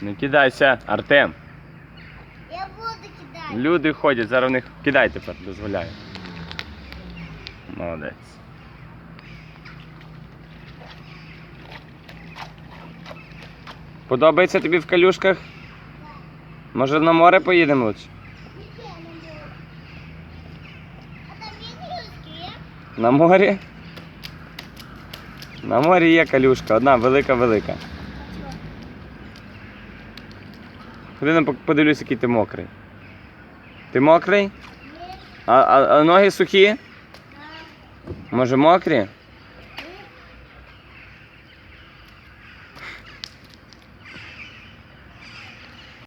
Не кидайся, Артем. Я буду кидати. Люди ходять, зараз в них кидай тепер, дозволяю. Молодець. Подобається тобі в калюшках? Може на море поїдемо лучше? На морі? На морі є калюшка, одна велика-велика. Ходи подивлюсь, який ти мокрий. Ти мокрий? А, а, а ноги сухі? Може мокрі?